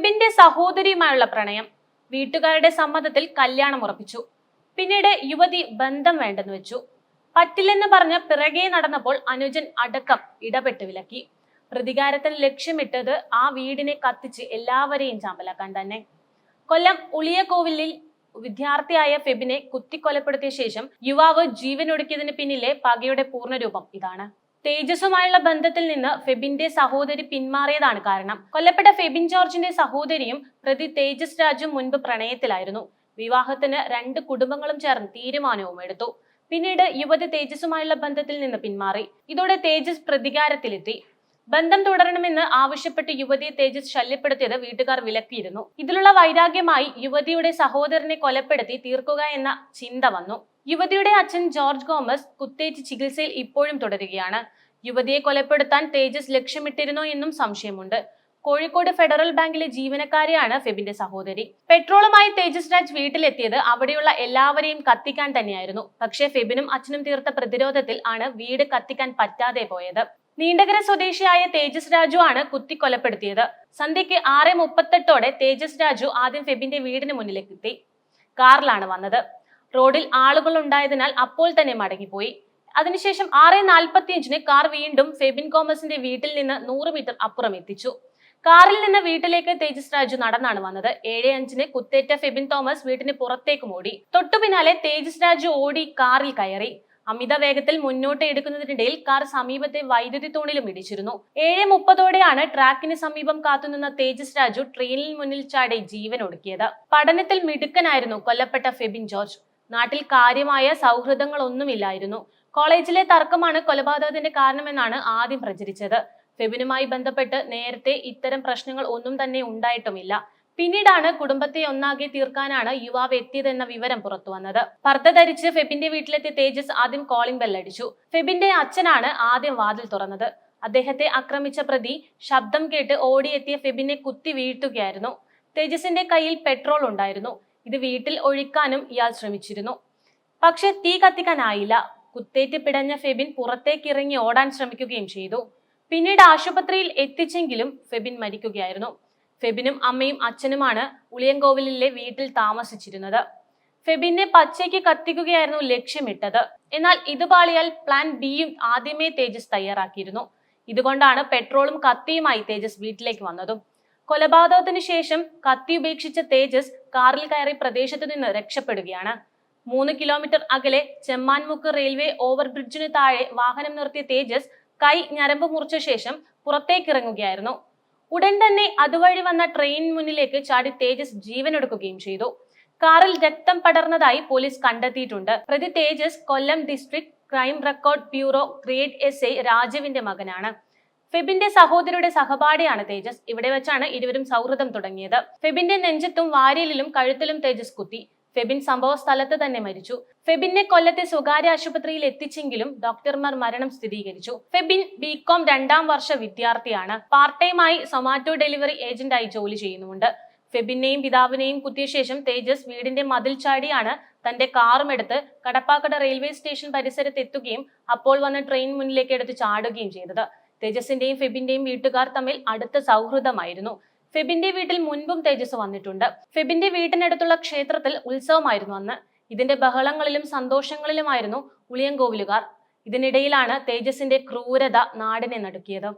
ഫെബിന്റെ സഹോദരിയുമായുള്ള പ്രണയം വീട്ടുകാരുടെ സമ്മതത്തിൽ കല്യാണം ഉറപ്പിച്ചു. പിന്നീട് യുവതി ബന്ധം വേണ്ടെന്ന് വെച്ചു. പറ്റില്ലെന്ന് പറഞ്ഞ് പിറകെ നടന്നപ്പോൾ അനുജൻ അടക്കം ഇടപെട്ട് വിലക്കി. പ്രതികാരത്തിന് ലക്ഷ്യമിട്ടത് ആ വീടിനെ കത്തിച്ച് എല്ലാവരെയും ചാമ്പലാക്കാൻ തന്നെ. കൊല്ലം ഉളിയകോവിലിൽ വിദ്യാർത്ഥിയായ ഫെബിനെ കുത്തിക്കൊലപ്പെടുത്തിയ ശേഷം യുവാവ് ജീവനൊടുക്കിയതിന് പിന്നിലെ പകയുടെ പൂർണരൂപം ഇതാണ്. തേജസുമായുള്ള ബന്ധത്തിൽ നിന്ന് ഫെബിന്റെ സഹോദരി പിന്മാറിയതാണ് കാരണം. കൊല്ലപ്പെട്ട ഫെബിൻ ജോർജിന്റെ സഹോദരിയും പ്രതി തേജസ് രാജും മുൻപ് പ്രണയത്തിലായിരുന്നു. വിവാഹത്തിന് രണ്ട് കുടുംബങ്ങളും ചേർന്ന് തീരുമാനവും എടുത്തു. പിന്നീട് യുവതി തേജസ്സുമായുള്ള ബന്ധത്തിൽ നിന്ന് പിന്മാറി. ഇതോടെ തേജസ് പ്രതികാരത്തിലെത്തി. ബന്ധം തുടരണമെന്ന് ആവശ്യപ്പെട്ട് യുവതിയെ തേജസ് ശല്യപ്പെടുത്തിയത് വീട്ടുകാർ വിലക്കിയിരുന്നു. ഇതിലുള്ള വൈരാഗ്യമായി യുവതിയുടെ സഹോദരനെ കൊലപ്പെടുത്തി തീർക്കുക എന്ന ചിന്ത വന്നു. യുവതിയുടെ അച്ഛൻ ജോർജ് ഗോമസ് കുത്തേറ്റ് ചികിത്സയിൽ ഇപ്പോഴും തുടരുകയാണ്. യുവതിയെ കൊലപ്പെടുത്താൻ തേജസ് ലക്ഷ്യമിട്ടിരുന്നോ എന്നും സംശയമുണ്ട്. കോഴിക്കോട് ഫെഡറൽ ബാങ്കിലെ ജീവനക്കാരിയാണ് ഫെബിന്റെ സഹോദരി. പെട്രോളുമായി തേജസ് രാജ് വീട്ടിലെത്തിയത് അവിടെയുള്ള എല്ലാവരെയും കത്തിക്കാൻ തന്നെയായിരുന്നു. പക്ഷേ ഫെബിനും അച്ഛനും തീർത്ത പ്രതിരോധത്തിൽ ആണ് വീട് കത്തിക്കാൻ പറ്റാതെ പോയത്. നീണ്ടകര സ്വദേശിയായ തേജസ് രാജു ആണ് കുത്തിക്കൊലപ്പെടുത്തിയത്. സന്ധ്യയ്ക്ക് ആറ് മുപ്പത്തെട്ടോടെ തേജസ് രാജു ആദ്യം ഫെബിന്റെ വീടിന് മുന്നിലേക്ക് എത്തി കാറിലാണ് വന്നത്. റോഡിൽ ആളുകൾ ഉണ്ടായതിനാൽ അപ്പോൾ തന്നെ മടങ്ങിപ്പോയി. അതിനുശേഷം ആറ് നാൽപ്പത്തിയഞ്ചിന് കാർ വീണ്ടും ഫെബിൻ കോമസിന്റെ വീട്ടിൽ നിന്ന് നൂറ് മീറ്റർ അപ്പുറം എത്തിച്ചു. കാറിൽ നിന്ന് വീട്ടിലേക്ക് തേജസ് രാജു നടന്നാണ് വന്നത്. ഏഴ് അഞ്ചിന് കുത്തേറ്റ ഫെബിൻ തോമസ് വീട്ടിന് പുറത്തേക്ക് ഓടി. തൊട്ടു പിന്നാലെ തേജസ് രാജു ഓടി കാറിൽ കയറി. അമിത വേഗത്തിൽ മുന്നോട്ട് എടുക്കുന്നതിനിടയിൽ കാർ സമീപത്തെ വൈദ്യുതി തൂണിലും ഇടിച്ചിരുന്നു. ഏഴ് മുപ്പതോടെയാണ് ട്രാക്കിന് സമീപം കാത്തുനിന്ന തേജസ് രാജു ട്രെയിനിൽ മുന്നിൽ ചാടി ജീവൻ ഒടുക്കിയത്. പഠനത്തിൽ മിടുക്കനായിരുന്നു കൊല്ലപ്പെട്ട ഫെബിൻ ജോർജ്. നാട്ടിൽ കാര്യമായ സൗഹൃദങ്ങളൊന്നുമില്ലായിരുന്നു. കോളേജിലെ തർക്കമാണ് കൊലപാതകത്തിന്റെ കാരണമെന്നാണ് ആദ്യം പ്രചരിച്ചത്. ഫെബിനുമായി ബന്ധപ്പെട്ട് നേരത്തെ ഇത്തരം പ്രശ്നങ്ങൾ ഒന്നും തന്നെ ഉണ്ടായിട്ടുമില്ല. പിന്നീടാണ് കുടുംബത്തെ ഒന്നാകെ തീർക്കാനാണ് യുവാവ് എത്തിയതെന്ന വിവരം പുറത്തു വന്നത്. പർദ്ദ ധരിച്ച് ഫെബിന്റെ വീട്ടിലെത്തിയ തേജസ് ആദ്യം കോളിംഗ് ബെല്ലടിച്ചു ഫെബിന്റെ അച്ഛനാണ് ആദ്യം വാതിൽ തുറന്നത്. അദ്ദേഹത്തെ ആക്രമിച്ച പ്രതി ശബ്ദം കേട്ട് ഓടിയെത്തിയ ഫെബിനെ കുത്തി വീഴ്ത്തുകയായിരുന്നു. തേജസിന്റെ കയ്യിൽ പെട്രോൾ ഉണ്ടായിരുന്നു. ഇത് വീട്ടിൽ ഒഴിക്കാനും ഇയാൾ ശ്രമിച്ചിരുന്നു. പക്ഷെ തീ കത്തിക്കാനായില്ല. കുത്തേറ്റ് പിടഞ്ഞ ഫെബിൻ പുറത്തേക്ക് ഇറങ്ങി ഓടാൻ ശ്രമിക്കുകയും ചെയ്തു. പിന്നീട് ആശുപത്രിയിൽ എത്തിച്ചെങ്കിലും ഫെബിൻ മരിക്കുകയായിരുന്നു. ഫെബിനും അമ്മയും അച്ഛനുമാണ് ഉളിയങ്കോവിലിലെ വീട്ടിൽ താമസിച്ചിരുന്നത്. ഫെബിന്റെ പച്ചയ്ക്ക് കത്തിക്കുകയായിരുന്നു ലക്ഷ്യമിട്ടത്. എന്നാൽ ഇത് പാളിയാൽ പ്ലാൻ ബിയും ആദ്യമേ തേജസ് തയ്യാറാക്കിയിരുന്നു. ഇതുകൊണ്ടാണ് പെട്രോളും കത്തിയുമായി തേജസ് വീട്ടിലേക്ക് വന്നതും. കൊലപാതകത്തിന് ശേഷം കത്തി ഉപേക്ഷിച്ച തേജസ് കാറിൽ കയറി പ്രദേശത്തു നിന്ന് രക്ഷപ്പെടുകയാണ്. മൂന്ന് കിലോമീറ്റർ അകലെ ചെമ്മാൻമുക്ക് റെയിൽവേ ഓവർബ്രിഡ്ജിന് താഴെ വാഹനം നിർത്തിയ തേജസ് കൈ ഞരമ്പ് മുറിച്ച ശേഷം പുറത്തേക്കിറങ്ങുകയായിരുന്നു. ഉടൻ തന്നെ അതുവഴി വന്ന ട്രെയിൻ മുന്നിലേക്ക് ചാടി തേജസ് ജീവനെടുക്കുകയും ചെയ്തു. കാറിൽ രക്തം പടർന്നതായി പോലീസ് കണ്ടെത്തിയിട്ടുണ്ട്. പ്രതി Tejas Kollam district crime record bureau grade S I രാജുവിന്റെ മകനാണ്. ഫെബിന്റെ സഹോദരിയുടെ സഹപാഠിയാണ് തേജസ്. ഇവിടെ വെച്ചാണ് ഇരുവരും സൗഹൃദം തുടങ്ങിയത്. ഫെബിന്റെ നെഞ്ചത്തും വാരിയലിലും കഴുത്തിലും തേജസ് കുത്തി. ഫെബിൻ സംഭവ സ്ഥലത്ത് തന്നെ മരിച്ചു. ഫെബിനെ കൊല്ലത്തെ സ്വകാര്യ ആശുപത്രിയിൽ എത്തിച്ചെങ്കിലും ഡോക്ടർമാർ മരണം സ്ഥിരീകരിച്ചു. ഫെബിൻ ബികോം രണ്ടാം വർഷ വിദ്യാർത്ഥിയാണ്. പാർട്ട് ടൈമായി സൊമാറ്റോ ഡെലിവറി ഏജന്റായി ജോലി ചെയ്യുന്നുമുണ്ട്. ഫെബിനെയും പിതാവിനെയും കുത്തിയ ശേഷം തേജസ് വീടിന്റെ മതിൽ ചാടിയാണ് തന്റെ കാറും എടുത്ത് കടപ്പാക്കട റെയിൽവേ സ്റ്റേഷൻ പരിസരത്ത് എത്തുകയും അപ്പോൾ വന്ന ട്രെയിൻ മുന്നിലേക്ക് എടുത്ത് ചാടുകയും ചെയ്തത്. തേജസിന്റെയും ഫെബിന്റെയും വീട്ടുകാർ തമ്മിൽ അടുത്ത സൗഹൃദമായിരുന്നു. ഫെബിന്റെ വീട്ടിൽ മുൻപും തേജസ് വന്നിട്ടുണ്ട്. ഫെബിന്റെ വീട്ടിനടുത്തുള്ള ക്ഷേത്രത്തിൽ ഉത്സവമായിരുന്നു അന്ന്. ഇതിന്റെ ബഹളങ്ങളിലും സന്തോഷങ്ങളിലുമായിരുന്നു ഉളിയങ്കോവിലുകാർ ഇതിനിടയിലാണ് തേജസിന്റെ ക്രൂരത നാടിനെ നടുക്കിയത്.